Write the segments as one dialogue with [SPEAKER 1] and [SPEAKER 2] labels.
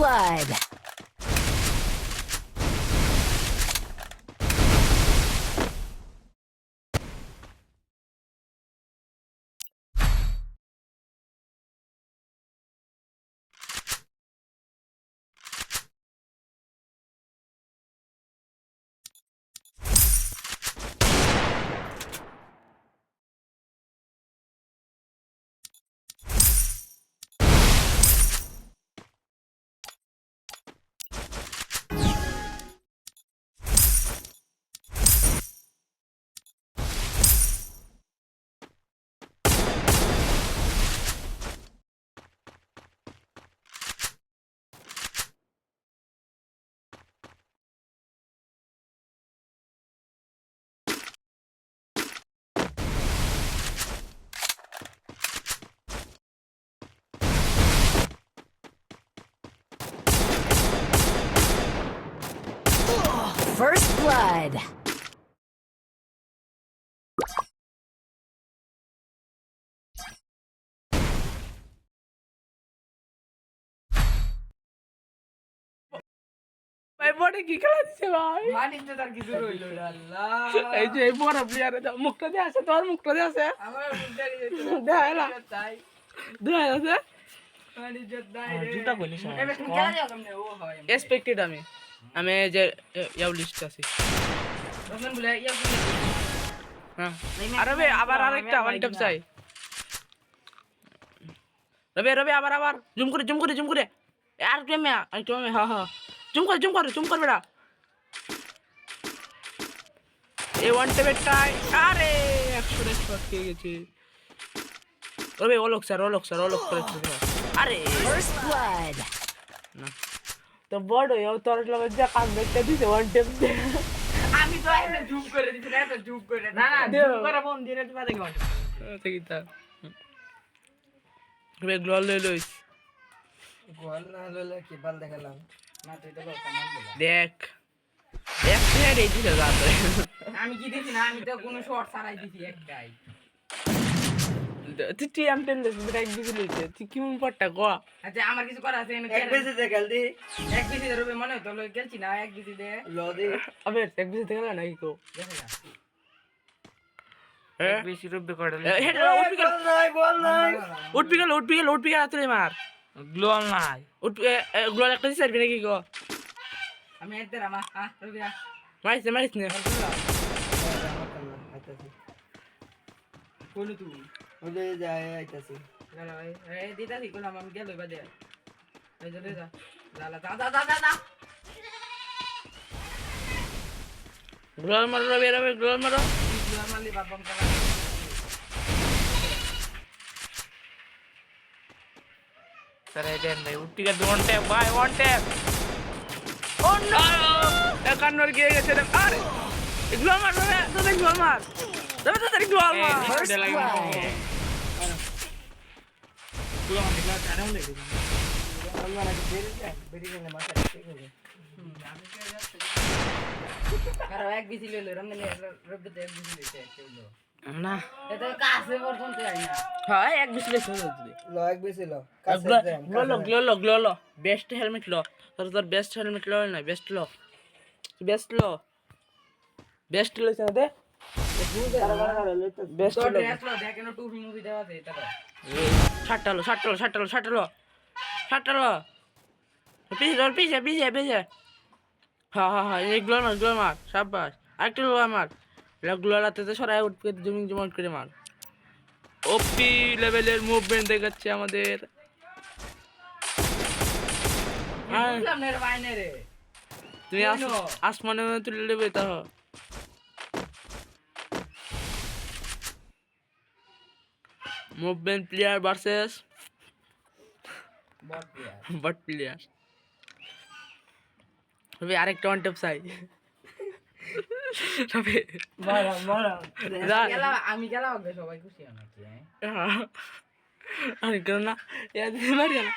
[SPEAKER 1] blood. First blood.
[SPEAKER 2] ভাই কি খেলা ভাই?
[SPEAKER 3] মাটিতে তার কিছু রইল আল্লাহ।
[SPEAKER 2] এই যে এই বড় প্লেয়ার মুখটা দিয়ে আছে তোর মুখটা দিয়ে আছে
[SPEAKER 3] আমার বুঝতে গেছে
[SPEAKER 2] দেখা এলা
[SPEAKER 3] তাই
[SPEAKER 2] দেখা আছে জুতা কইলি
[SPEAKER 3] ও হয়।
[SPEAKER 2] আমি। আমি যে ইয়াও লিস্ট আছি।
[SPEAKER 3] রহমান বলে বলে
[SPEAKER 2] আরে আবার আরেকটা ওয়ান টপ চাই। রবে রবে আবার আবার। জুম করে জুম করে জুম করে। আর একটু মে আর মে হ্যাঁ হ্যাঁ জুম করে জুম করে জুম কর বেড়া এই ওয়ান টেপের টাই আরে একশো শট খেয়ে গেছে। রবে ওলক স্যার ওলক স্যার ওলক করে আরে. না। তো বড় ইও তোর লগে যা কাম দেখতে দিছে ওয়ান টেপ
[SPEAKER 3] আমি তো এত জুম করে দিছি না এত জুম করে না না জুম করে ফোন দিয়ে তোমার দেখো
[SPEAKER 2] ঠিকই তা। রবে গ্লোয়াল লই লইস।
[SPEAKER 3] গোল না হলে কি বাল দেখালাম? না তুই তো কথা
[SPEAKER 2] দেখ। দেখ দিছে রাতে
[SPEAKER 3] আমি কি দিছি না আমি তো কোনো শর্ট ছাড়াই দিছি একটাই।
[SPEAKER 2] তুই টিএম টেন দিস ব্রেক দিতে লইছে তুই কি মন পড়টা গো
[SPEAKER 3] আচ্ছা আমার কিছু করা আছে
[SPEAKER 4] এক বেশি দে খেলদি
[SPEAKER 3] এক বিসি ধরবে মনে হতো লই গেলছি না এক বিসি দে।
[SPEAKER 4] লদি
[SPEAKER 2] আবে এক বিসে থেকে না নাকি কো।
[SPEAKER 3] দেখে যা।
[SPEAKER 2] হ্যাঁ?
[SPEAKER 3] বেশি রব্বে
[SPEAKER 2] হেড উঠবি গেল
[SPEAKER 4] নাই বল নাই।
[SPEAKER 2] উঠবি গেল উঠবি গেল উঠবি গেল তুই মার?
[SPEAKER 3] গ্লোয়াল নাই।
[SPEAKER 2] উঠ গ্লোয়াল একটা দিছে নাকি গো
[SPEAKER 3] আমি একদের আমা হ্যাঁ রবি আ।
[SPEAKER 2] মারিস না মারিস না।
[SPEAKER 3] কোন তুই
[SPEAKER 4] ওই যায় আইতাছি
[SPEAKER 3] গেল ভাই এই দিদা দি কোলাম আমি গেল বাদে এই যে দিদা লালা দা দা দা দা দা
[SPEAKER 2] গ্লোয়াল মারো রবে রবে গ্লোয়াল মারো
[SPEAKER 3] গ্লোয়াল মারলি বাপম করা
[SPEAKER 2] সরে দেন ভাই উঠবি গেল ওয়ান ট্যাপ ভাই ওয়ান ট্যাপ ও নো।
[SPEAKER 3] লইছে এটা কাছে পর্যন্ত যাই না।
[SPEAKER 2] হ্যাঁ এক বিশ লেস
[SPEAKER 4] ল এক বেশি ল কাছে যাম
[SPEAKER 2] গ্লো গ্লো লো বেস্ট হেলমেট লো তোর তোর বেস্ট হেলমেট লো না বেস্ট লো। বেস্ট লো। বেস্ট লো দে? বেস্ট লো।
[SPEAKER 3] লো দেখেন টুপি মুভি দেওয়া এটা
[SPEAKER 2] ষাটটা লো ষাটটা লো ষাটটা লো ষাটটা লো ষাটটা লো পিছে ধর পিছে পিছে পিছে। হ্যাঁ হ্যাঁ হ্যাঁ এই গ্লো মার গ্লো মার সাব্বাস। আরেকটা লো মার। গ্লো রাতে তো সরাই উঠ করে জমিন জমা করে মার। ওপি লেভেলের মুভমেন্ট দেখাচ্ছে আমাদের। হ্যাঁ তুমি? আসমানে তুলে নেবে তা Movement player versus
[SPEAKER 3] bot player
[SPEAKER 2] but player তবে আরেকটা ওয়ান টপ চাই তবে
[SPEAKER 4] মারা মারা
[SPEAKER 2] যা
[SPEAKER 3] গেলা আমি গেলাম আগে সবাই খুশি নাকি হ্যাঁ
[SPEAKER 2] আরে কেন না এ দিদি মারি না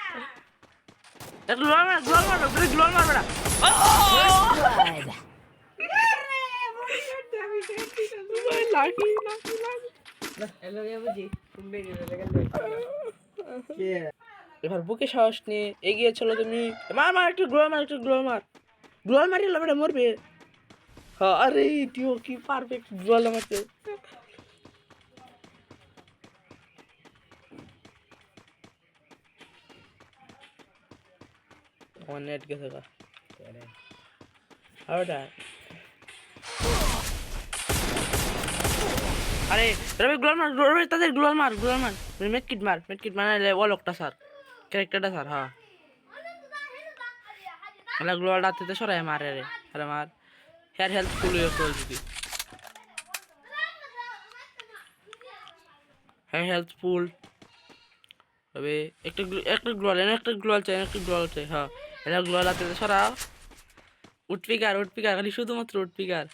[SPEAKER 2] এক গ্লোয়াল মার গ্লোয়াল মার ব্রেক গ্লোয়াল মার বেটা
[SPEAKER 1] Blood.
[SPEAKER 2] লাকি লাকি লাকি
[SPEAKER 3] গেলে
[SPEAKER 2] এবার বুকে সাহস নিয়ে এগিয়ে চলো তুমি। মার মার, একটু গ্লো মার, একটু গ্লো মার। গ্লোয়াল মারিলে বেটা মরবে। আরে তুই কি পারফেক্ট গ্লোয়াল মারতে নেট গেছে গা। আর, রবি গ্লোয়াল মার, রবি তাদের গ্লোয়াল মার গ্লোয়াল মার। মেটকিট মার মারলে ও লোকটা স্যার ক্যারেক্টারটা স্যার হ্যাঁ। রাতে সরাই মারে রে, আরে মার। হেয়ার হেলথ ফুল করে যদি হেয়ার হেলথ ফুল তবে একটা একটা গ্লোয়াল এনে একটা গ্লোয়াল চাই একটা গ্লোয়াল চাই হ্যাঁ। এলা গ্লোয়াল রাতে সরাও। উঠপিকার উঠপিকার খালি শুধুমাত্র উঠপিকার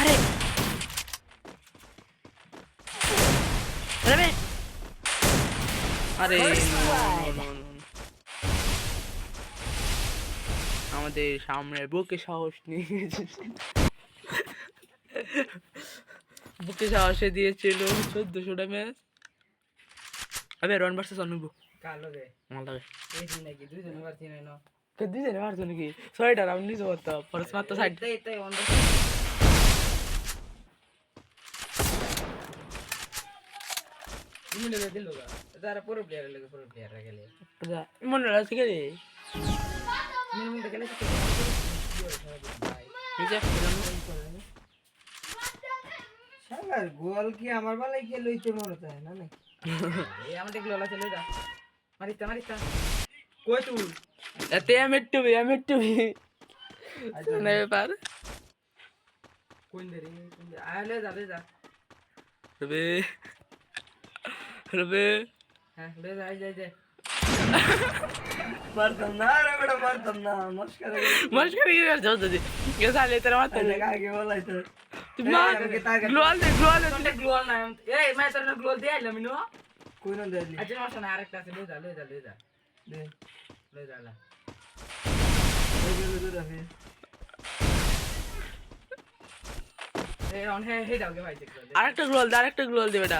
[SPEAKER 2] আরে আরে আরে. আমাদের সামনে বুকে সাহস নিয়ে বুকে সাহসে দিয়েছিল চোদ্দশোটা ম্যাচ আবে রন ভার্সেস অনুভব
[SPEAKER 3] কালো রে।
[SPEAKER 2] আমার লাগে
[SPEAKER 3] এই দিন নাকি? দুইজনে পারছি না না
[SPEAKER 2] দুজনে মারছো নাকি? ছয়টা রাউন্ড নিচে করতো ফরস মাত্র সাইড
[SPEAKER 3] ইমুনে দিল তারা পুরো প্লেয়ার গেলে
[SPEAKER 2] মনে আছে
[SPEAKER 3] গেলে তো
[SPEAKER 2] নিচে
[SPEAKER 4] শালার গোয়াল কি আমার বেলায় কে লইতে মনে হয় না নাকি
[SPEAKER 3] এই আমাদেরগুলো যা মারিস্তা মারিস্তা কই তুই
[SPEAKER 2] এতে আমি একটু আমি একটু না ব্যাপার
[SPEAKER 3] কোন দে রে আলে যা
[SPEAKER 2] রবে রবে
[SPEAKER 3] হ্যাঁ লে যা যাই যাই
[SPEAKER 4] পারতাম না রে বেটা পারতাম না মস্কার
[SPEAKER 2] মস্করি কি করছো দাদি কে সালে তোর মাথা
[SPEAKER 4] আগে বলাই তো
[SPEAKER 2] তুই মা গ্লোয়াল দে গ্লোয়াল দে
[SPEAKER 3] কোনটা গ্লোয়াল না এই মাই তোর গ্লোয়াল দিয়ে আইলাম ইনো
[SPEAKER 4] কোন দেলি
[SPEAKER 3] আচ্ছা মাসা না আরেকটা আছে লে যা লে যা লে যা
[SPEAKER 4] দে
[SPEAKER 3] লে যা লা
[SPEAKER 4] ওই গেল দূর আছে
[SPEAKER 3] এই অন হে হে দাও গে ভাই দেখো
[SPEAKER 2] আরেকটা গ্লোয়াল দে আরেকটা গ্লোয়াল দে বেটা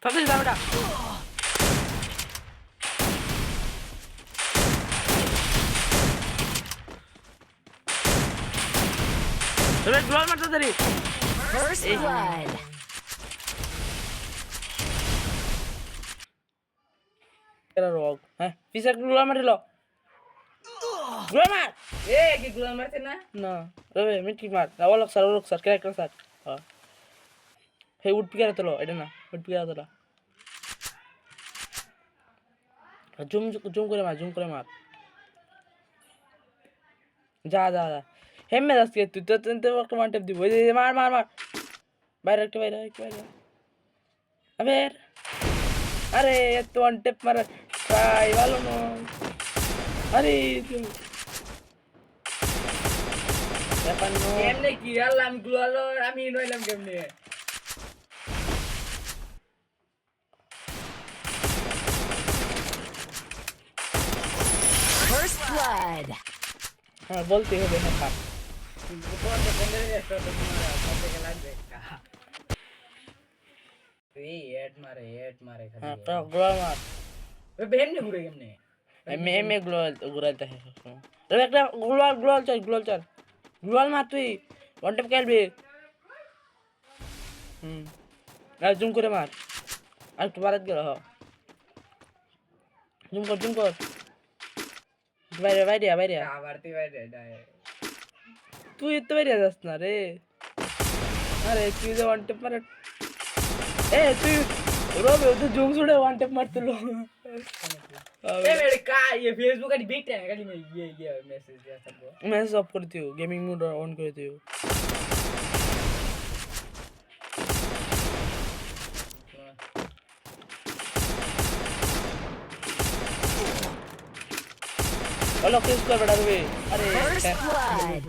[SPEAKER 3] 터질 잡으라. 저래 누가
[SPEAKER 2] 맞다더니. First blood. 그래 로그.
[SPEAKER 1] 에? 비사
[SPEAKER 2] 누가 말이로. 누가 말?
[SPEAKER 3] এ কি গ্লোয়াল মারছে না
[SPEAKER 2] না রবে মিটকি মার না ওলক স্যার ওলক স্যার ক্যারেক্টার স্যার হ্যাঁ হে উঠ পিকারে তোলো এটা না উঠ পিকারে তোলো জুম জুম করে মার জুম করে মার যা যা যা হেমে যাস কে তুই তো তো একটা ওয়ান টেপ দিব ওই যে মার মার মার বাইরে একটা বাইরে একটা বাইরে আবে আরে এত ওয়ান টেপ মার ট্রাই ভালো নয় আরে তুই ব্যাপার নয়
[SPEAKER 3] কেমনে কি আল্লাহ আমি গ্লোয়াল আমি নইলাম কেমনে
[SPEAKER 1] First blood.
[SPEAKER 2] হ্যাঁ বলতে হবে হ্যাঁ থাক
[SPEAKER 3] কোনটা কোনটা এসে তো তোমার কত কে লাগবে এই এড মারে এড মারে
[SPEAKER 2] হ্যাঁ
[SPEAKER 3] খালি
[SPEAKER 2] তো গ্লোয়াল মার
[SPEAKER 3] ওই বেহেমনে ঘুরে কেমনে
[SPEAKER 2] এমনি এমনি গ্লোয়াল ঘুরাইতে হয় সবসময় তবে একটা গ্লোয়াল গ্লোয়াল চল গ্লোয়াল চল গ্লোয়াল মার তুই ওয়ান টেপ খেলবি হুম আর জুম করে মার আর একটু বারাত গেল হ জুম কর জুম কর বাইরে বাইরে আয়, বাইরে আয়।
[SPEAKER 3] আবার তুই বাইরে ডায়
[SPEAKER 2] তুই তো বাইরে যাস না রে আরে তুই যে ওয়ান টেপ মারে এ তুই রবে ও তো জুম ছুড়ে ওয়ান টেপ মারতেলো
[SPEAKER 3] ए मेरे का ये फेसबुक का बिग टाइम का मैं ये ये मैसेज दिया सबको
[SPEAKER 2] मैसेज ऑफ़ करती हूँ गेमिंग मोड ऑन करती हूँ। हेलो किस कर बेटा अरे.